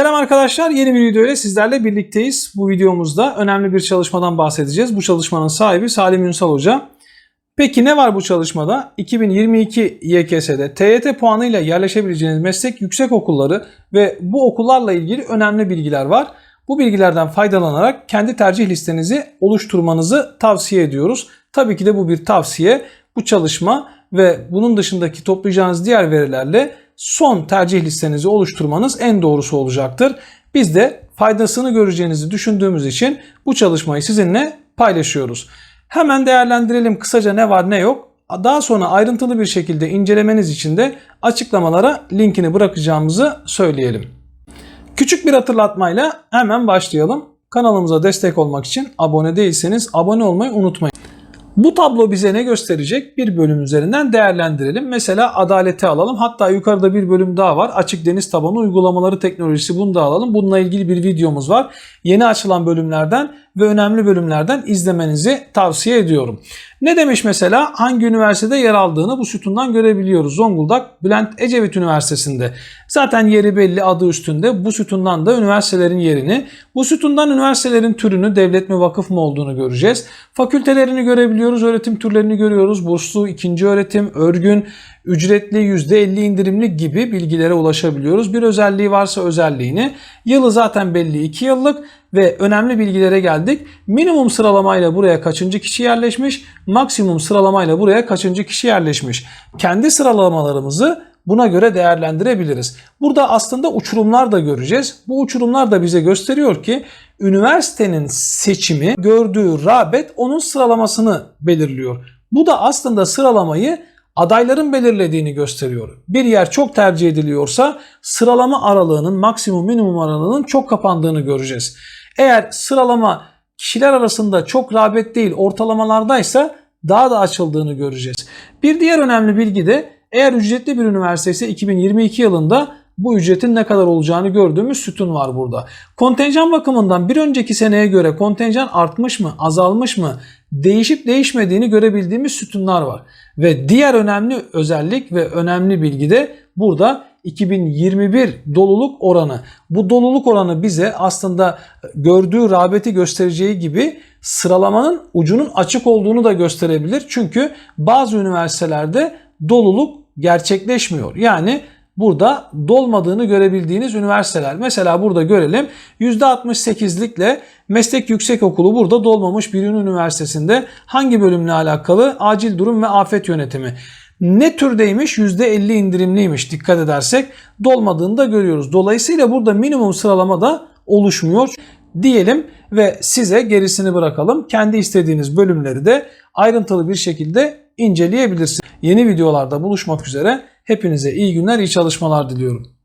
Selam arkadaşlar, yeni bir video ile sizlerle birlikteyiz. Bu videomuzda önemli bir çalışmadan bahsedeceğiz. Bu çalışmanın sahibi Salim Ünsal Hoca. Peki ne var bu çalışmada? 2022 YKS'de TYT puanıyla yerleşebileceğiniz meslek yüksek okulları ve bu okullarla ilgili önemli bilgiler var. Bu bilgilerden faydalanarak kendi tercih listenizi oluşturmanızı tavsiye ediyoruz. Tabii ki de bu bir tavsiye. Bu çalışma ve bunun dışındaki toplayacağınız diğer verilerle son tercih listenizi oluşturmanız en doğrusu olacaktır. Biz de faydasını göreceğinizi düşündüğümüz için bu çalışmayı sizinle paylaşıyoruz. Hemen değerlendirelim kısaca ne var ne yok. Daha sonra ayrıntılı bir şekilde incelemeniz için de açıklamalara linkini bırakacağımızı söyleyelim. Küçük bir hatırlatmayla hemen başlayalım. Kanalımıza destek olmak için abone değilseniz abone olmayı unutmayın. Bu tablo bize ne gösterecek? Bir bölüm üzerinden değerlendirelim. Mesela adaleti alalım. Hatta yukarıda bir bölüm daha var. Açık deniz tabanı uygulamaları teknolojisi bunu da alalım. Bununla ilgili bir videomuz var. Yeni açılan bölümlerden ve önemli bölümlerden izlemenizi tavsiye ediyorum. Ne demiş mesela? Hangi üniversitede yer aldığını bu sütundan görebiliyoruz. Zonguldak Bülent Ecevit Üniversitesi'nde. Zaten yeri belli adı üstünde. Bu sütundan da üniversitelerin yerini, bu sütundan üniversitelerin türünü, devlet mi vakıf mı olduğunu göreceğiz. Fakültelerini görebiliyoruz, öğretim türlerini görüyoruz. Burslu, ikinci öğretim, örgün, ücretli, %50 indirimli gibi bilgilere ulaşabiliyoruz. Bir özelliği varsa özelliğini. Yılı zaten belli 2 yıllık ve önemli bilgilere geldik. Minimum sıralamayla buraya kaçıncı kişi yerleşmiş, maksimum sıralamayla buraya kaçıncı kişi yerleşmiş. Kendi sıralamalarımızı buna göre değerlendirebiliriz. Burada aslında uçurumlar da göreceğiz. Bu uçurumlar da bize gösteriyor ki üniversitenin seçimi gördüğü rağbet onun sıralamasını belirliyor. Bu da aslında sıralamayı adayların belirlediğini gösteriyor. Bir yer çok tercih ediliyorsa sıralama aralığının maksimum minimum aralığının çok kapandığını göreceğiz. Eğer sıralama kişiler arasında çok rağbet değil ortalamalardaysa daha da açıldığını göreceğiz. Bir diğer önemli bilgi de eğer ücretli bir üniversite ise 2022 yılında bu ücretin ne kadar olacağını gördüğümüz sütun var burada. Kontenjan bakımından bir önceki seneye göre kontenjan artmış mı, azalmış mı, değişip değişmediğini görebildiğimiz sütunlar var. Ve diğer önemli özellik ve önemli bilgi de burada 2021 doluluk oranı. Bu doluluk oranı bize aslında gördüğü rağbeti göstereceği gibi sıralamanın ucunun açık olduğunu da gösterebilir. Çünkü bazı üniversitelerde doluluk gerçekleşmiyor. Yani burada dolmadığını görebildiğiniz üniversiteler. Mesela burada görelim %68'likle Meslek Yüksekokulu burada dolmamış bir üniversitesinde hangi bölümle alakalı? Acil durum ve afet yönetimi. Ne türdeymiş? %50 indirimliymiş dikkat edersek dolmadığını da görüyoruz. Dolayısıyla burada minimum sıralama da oluşmuyor diyelim ve size gerisini bırakalım. Kendi istediğiniz bölümleri de ayrıntılı bir şekilde inceleyebilirsiniz. Yeni videolarda buluşmak üzere. Hepinize iyi günler, iyi çalışmalar diliyorum.